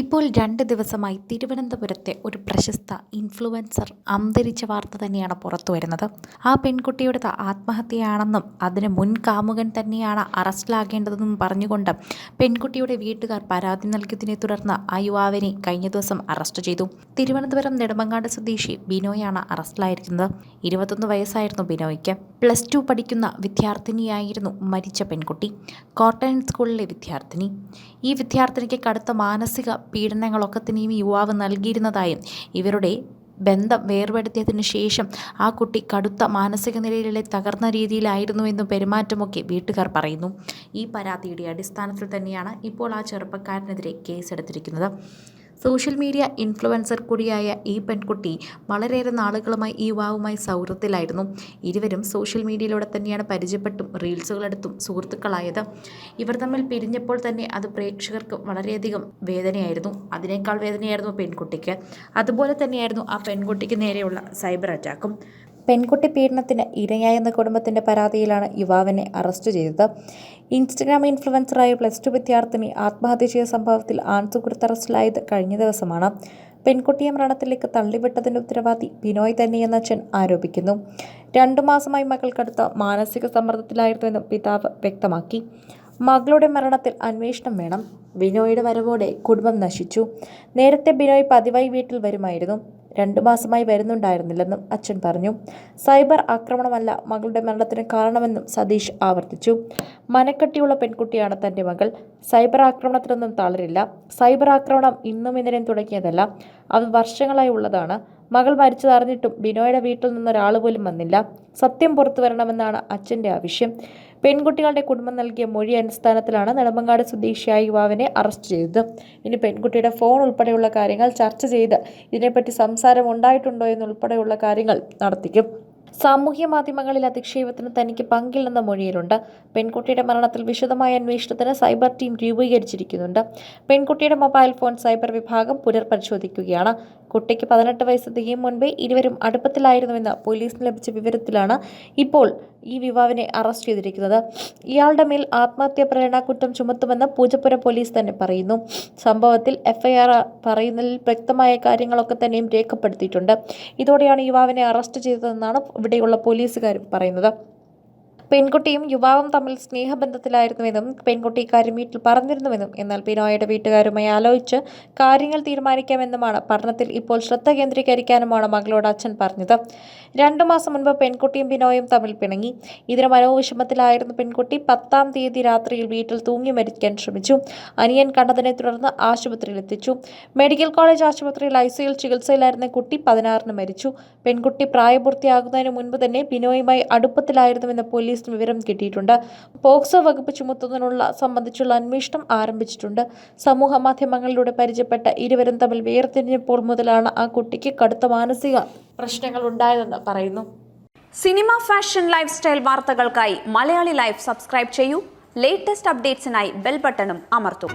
ഇപ്പോൾ രണ്ട് ദിവസമായി തിരുവനന്തപുരത്തെ ഒരു പ്രശസ്ത ഇൻഫ്ലുവൻസർ അന്തരിച്ച വാർത്ത തന്നെയാണ് പുറത്തു വരുന്നത്. ആ പെൺകുട്ടിയുടെ ആത്മഹത്യയാണെന്നും അതിന് മുൻ കാമുകൻ തന്നെയാണ് അറസ്റ്റിലാകേണ്ടതെന്നും പറഞ്ഞുകൊണ്ട് പെൺകുട്ടിയുടെ വീട്ടുകാർ പരാതി നൽകിയതിനെ തുടർന്ന് ആ യുവാവിനെ കഴിഞ്ഞ ദിവസം അറസ്റ്റ് ചെയ്തു. തിരുവനന്തപുരം നെടുമങ്ങാട് സ്വദേശി ബിനോയാണ് അറസ്റ്റിലായിരിക്കുന്നത്. ഇരുപത്തൊന്ന് വയസ്സായിരുന്നു ബിനോയ്ക്ക്. പ്ലസ് ടു പഠിക്കുന്ന വിദ്യാർത്ഥിനിയായിരുന്നു മരിച്ച പെൺകുട്ടി. കോട്ടൺ സ്കൂളിലെ വിദ്യാർത്ഥിനി. ഈ വിദ്യാർത്ഥിനിക്ക് കടുത്ത മാനസിക പീഡനങ്ങളൊക്കെ തന്നെയും യുവാവ് നൽകിയിരുന്നതായും ഇവരുടെ ബന്ധം വേർപെടുത്തിയതിനു ശേഷം ആ കുട്ടി കടുത്ത മാനസിക നിലയിലെ തകർന്ന രീതിയിലായിരുന്നു എന്ന് പെരുമാറ്റമൊക്കെ വീട്ടുകാർ പറയുന്നു. ഈ പരാതിയുടെ അടിസ്ഥാനത്തിൽ തന്നെയാണ് ഇപ്പോൾ ആ ചെറുപ്പക്കാരനെതിരെ കേസെടുത്തിരിക്കുന്നത്. സോഷ്യൽ മീഡിയ ഇൻഫ്ലുവൻസർ കൂടിയായ ഈ പെൺകുട്ടി വളരെയേറെ നാളുകളുമായി ഈ യുവാവുമായി സൗഹൃദത്തിലായിരുന്നു. ഇരുവരും സോഷ്യൽ മീഡിയയിലൂടെ തന്നെയാണ് പരിചയപ്പെട്ടും റീൽസുകളെടുത്തും സുഹൃത്തുക്കളായത്. ഇവർ തമ്മിൽ പിരിഞ്ഞപ്പോൾ തന്നെ അത് പ്രേക്ഷകർക്ക് വളരെയധികം വേദനയായിരുന്നു. അതിനേക്കാൾ വേദനയായിരുന്നു പെൺകുട്ടിക്ക്. അതുപോലെ തന്നെയായിരുന്നു ആ പെൺകുട്ടിക്ക് നേരെയുള്ള സൈബർ അറ്റാക്കും. പെൺകുട്ടി പീഡനത്തിന് ഇരയായെന്ന കുടുംബത്തിന്റെ പരാതിയിലാണ് യുവാവിനെ അറസ്റ്റ് ചെയ്തത്. ഇൻസ്റ്റഗ്രാം ഇൻഫ്ലുവൻസറായ പ്ലസ് ടു വിദ്യാർത്ഥിനി ആത്മഹത്യ ചെയ്ത സംഭവത്തിൽ ആൺസുഹൃത്ത് അറസ്റ്റിലായത് കഴിഞ്ഞ ദിവസമാണ്. പെൺകുട്ടിയെ മരണത്തിലേക്ക് തള്ളിവിട്ടതിന്റെ ഉത്തരവാദി ബിനോയ് തന്നെയെന്ന അച്ഛൻ ആരോപിക്കുന്നു. രണ്ടു മാസമായി മകൾക്കടുത്ത മാനസിക സമ്മർദ്ദത്തിലായിരുന്നുവെന്നും പിതാവ് വ്യക്തമാക്കി. മകളുടെ മരണത്തിൽ അന്വേഷണം വേണം. ബിനോയുടെ വരവോടെ കുടുംബം നശിച്ചു. നേരത്തെ ബിനോയ് പതിവായി വീട്ടിൽ വരുമായിരുന്നു. രണ്ടു മാസമായി വരുന്നുണ്ടായിരുന്നില്ലെന്നും അച്ഛൻ പറഞ്ഞു. സൈബർ ആക്രമണമല്ല മകളുടെ മരണത്തിന് കാരണമെന്നും സതീഷ് ആവർത്തിച്ചു. മനക്കെട്ടിയുള്ള പെൺകുട്ടിയാണ് തന്റെ മകൾ. സൈബർ ആക്രമണത്തിനൊന്നും തളരില്ല. സൈബർ ആക്രമണം ഇന്നും ഇന്നലെയും തുടങ്ങിയതല്ല. അത് വർഷങ്ങളായി ഉള്ളതാണ്. മകൾ മരിച്ചതറിഞ്ഞിട്ടും ബിനോയുടെ വീട്ടിൽ നിന്നൊരാൾ പോലും വന്നില്ല. സത്യം പുറത്തു വരണമെന്നാണ് അച്ഛന്റെ ആവശ്യം. പെൺകുട്ടികളുടെ കുടുംബം നൽകിയ മൊഴി അടിസ്ഥാനത്തിലാണ് നെടുമങ്ങാട് സ്വദേശിയായ യുവാവിനെ അറസ്റ്റ് ചെയ്തത്. ഇനി പെൺകുട്ടിയുടെ ഫോൺ ഉൾപ്പെടെയുള്ള കാര്യങ്ങൾ ചർച്ച ചെയ്ത് ഇതിനെപ്പറ്റി സംസാരം ഉണ്ടായിട്ടുണ്ടോ എന്നുൾപ്പെടെയുള്ള കാര്യങ്ങൾ നടത്തിക്കും. സാമൂഹ്യ മാധ്യമങ്ങളിൽ അധിക്ഷേപത്തിന് തനിക്ക് പങ്കില്ലെന്ന മൊഴിയിലുണ്ട്. പെൺകുട്ടിയുടെ മരണത്തിൽ വിശദമായ അന്വേഷണത്തിന് സൈബർ ടീം രൂപീകരിച്ചിരിക്കുന്നുണ്ട്. പെൺകുട്ടിയുടെ മൊബൈൽ ഫോൺ സൈബർ വിഭാഗം പുനർപരിശോധിക്കുകയാണ്. കുട്ടിക്ക് പതിനെട്ട് വയസ്സ് തികയും മുൻപേ ഇരുവരും അടുപ്പത്തിലായിരുന്നുവെന്ന് പോലീസിന് ലഭിച്ച വിവരത്തിലാണ് ഇപ്പോൾ ഈ യുവാവിനെ അറസ്റ്റ് ചെയ്തിരിക്കുന്നത്. ഇയാളുടെ മേൽ ആത്മഹത്യാ പ്രേരണ കുറ്റം ചുമത്തുമെന്ന് പൂജപ്പുര പോലീസ് തന്നെ പറയുന്നു. സംഭവത്തിൽ എഫ്ഐആർ പറയുന്നതിൽ വ്യക്തമായ കാര്യങ്ങളൊക്കെ തന്നെയും രേഖപ്പെടുത്തിയിട്ടുണ്ട്. ഇതോടെയാണ് യുവാവിനെ അറസ്റ്റ് ചെയ്തതെന്നാണ് ഇവിടെയുള്ള പോലീസുകാർ പറയുന്നത്. പെൺകുട്ടിയും യുവാവും തമ്മിൽ സ്നേഹബന്ധത്തിലായിരുന്നുവെന്നും പെൺകുട്ടി ഇക്കാര്യം വീട്ടിൽ പറഞ്ഞിരുന്നുവെന്നും എന്നാൽ ബിനോയുടെ വീട്ടുകാരുമായി ആലോചിച്ച് കാര്യങ്ങൾ തീരുമാനിക്കാമെന്നുമാണ് പഠനത്തിൽ ഇപ്പോൾ ശ്രദ്ധ കേന്ദ്രീകരിക്കാനുമാണ് മകളോട് അച്ഛൻ പറഞ്ഞത്. രണ്ടു മാസം മുൻപ് പെൺകുട്ടിയും ബിനോയും തമ്മിൽ പിണങ്ങി. ഇതിന് മനോവിഷമത്തിലായിരുന്ന പെൺകുട്ടി പത്താം തീയതി രാത്രിയിൽ വീട്ടിൽ തൂങ്ങി മരിക്കാൻ ശ്രമിച്ചു. അനിയൻ കണ്ടതിനെ തുടർന്ന് ആശുപത്രിയിൽ എത്തിച്ചു. മെഡിക്കൽ കോളേജ് ആശുപത്രിയിൽ ഐ സിയിൽ ചികിത്സയിലായിരുന്ന കുട്ടി പതിനാറിന് മരിച്ചു. പെൺകുട്ടി പ്രായപൂർത്തിയാകുന്നതിന് മുൻപ് തന്നെ ബിനോയുമായി അടുപ്പത്തിലായിരുന്നുവെന്ന് പോലീസ് പോലീസിന് വിവരം കിട്ടിയിട്ടുണ്ട്. പോക്സോ വകുപ്പ് ചുമത്തുന്നതിനുള്ള സംബന്ധിച്ചുള്ള അന്വേഷണം ആരംഭിച്ചിട്ടുണ്ട്. സമൂഹ മാധ്യമങ്ങളിലൂടെ പരിചയപ്പെട്ട ഇരുവരും തമ്മിൽ വേർതിരിഞ്ഞപ്പോൾ മുതലാണ് ആ കുട്ടിക്ക് കടുത്ത മാനസിക പ്രശ്നങ്ങൾ ഉണ്ടായതെന്ന് പറയുന്നു. സിനിമ ഫാഷൻ ലൈഫ് സ്റ്റൈൽ വാർത്തകൾക്കായി മലയാളി ലൈഫ് സബ്സ്ക്രൈബ് ചെയ്യൂ. ലേറ്റസ്റ്റ് അപ്ഡേറ്റ്സിനായി ബെൽ ബട്ടണും അമർത്തും.